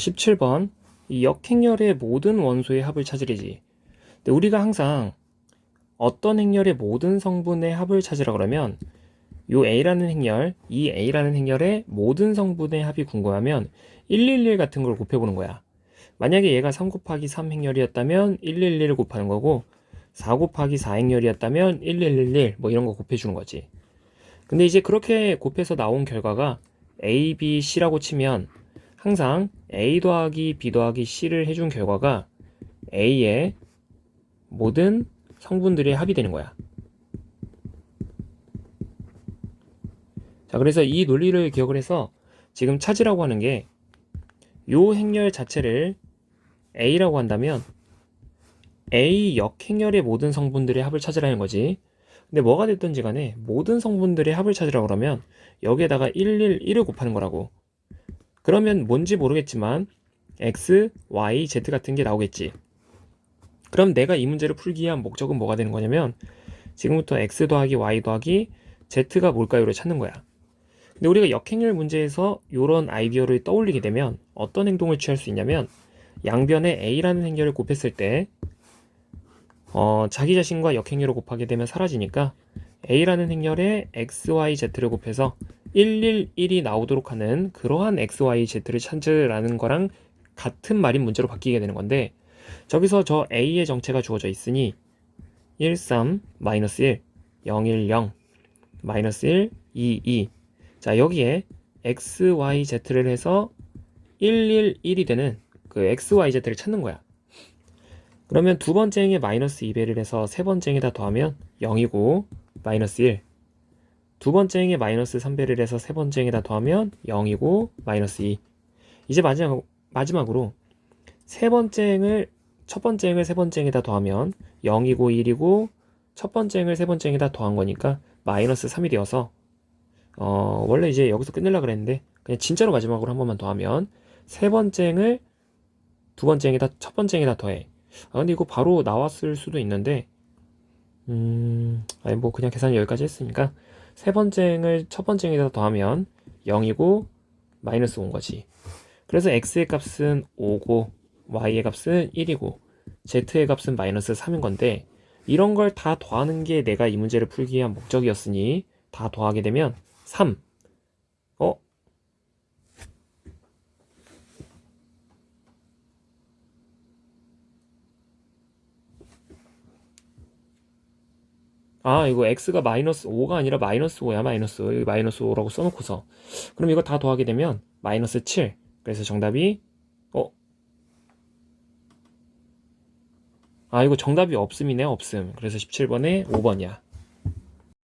17번 이 역행렬의 모든 원소의 합을 찾으래지. 근데 우리가 항상 어떤 행렬의 모든 성분의 합을 찾으라 그러면 요 A라는 행렬, 이 A라는 행렬의 모든 성분의 합이 궁금하면 111 같은 걸 곱해보는 거야. 만약에 얘가 3 곱하기 3 행렬이었다면 111을 곱하는 거고 4 곱하기 4 행렬이었다면 1111 뭐 이런 거 곱해주는 거지. 근데 이제 그렇게 곱해서 나온 결과가 A, B, C라고 치면 항상 A 더하기 B 더하기 C를 해준 결과가 A의 모든 성분들의 합이 되는 거야. 자, 그래서 이 논리를 기억을 해서 지금 찾으라고 하는 게 요 행렬 자체를 A라고 한다면 A 역행렬의 모든 성분들의 합을 찾으라는 거지. 근데 뭐가 됐든지 간에 모든 성분들의 합을 찾으라고 그러면 여기에다가 111을 곱하는 거라고. 그러면 뭔지 모르겠지만 x, y, z 같은 게 나오겠지. 그럼 내가 이 문제를 풀기 위한 목적은 뭐가 되는 거냐면 지금부터 x 더하기 y 더하기 z가 뭘까요를 찾는 거야. 근데 우리가 역행렬 문제에서 이런 아이디어를 떠올리게 되면 어떤 행동을 취할 수 있냐면 양변에 a라는 행렬을 곱했을 때 어, 자기 자신과 역행렬을 곱하게 되면 사라지니까 a라는 행렬에 x, y, z를 곱해서 111이 나오도록 하는 그러한 x, y, z를 찾으라는 거랑 같은 말인 문제로 바뀌게 되는 건데 저기서 저 a의 정체가 주어져 있으니 1, 3, 마이너스 1, 0, 1, 0, 마이너스 1, 2, 2. 자, 여기에 x, y, z를 해서 1, 1, 1이 되는 그 x, y, z를 찾는 거야. 그러면 두 번째 행에 마이너스 2배를 해서 세 번째 행에다 더하면 0이고 마이너스 1. 두 번째 행에 마이너스 3배를 해서 세 번째 행에다 더하면 0이고 마이너스 2. 이제 마지막, 마지막으로 세 번째 행을 첫 번째 행을 세 번째 행에다 더하면 0이고 1이고 첫 번째 행을 세 번째 행에다 더한 거니까 마이너스 3이 되어서 어, 원래 이제 여기서 끝내려 그랬는데 그냥 진짜로 마지막으로 한 번만 더하면 세 번째 행을 두 번째 행에다 첫 번째 행에다 더해. 아 근데 이거 바로 나왔을 수도 있는데 음 아니 뭐 그냥 계산 여기까지 했으니까 세 번째 행을 첫 번째 행에다 더하면 0이고 마이너스 온 거지. 그래서 x의 값은 5고 y의 값은 1이고 z의 값은 마이너스 3인 건데 이런 걸 다 더하는 게 내가 이 문제를 풀기 위한 목적이었으니 다 더하게 되면 3 어? 아, 이거 x가 마이너스 5가 아니라 마이너스 5야, 마이너스 5. 여기 마이너스 5라고 써놓고서. 그럼 이거 다 더하게 되면 마이너스 7. 그래서 정답이, 어? 아, 이거 정답이 없음이네, 없음. 그래서 17번에 5번이야.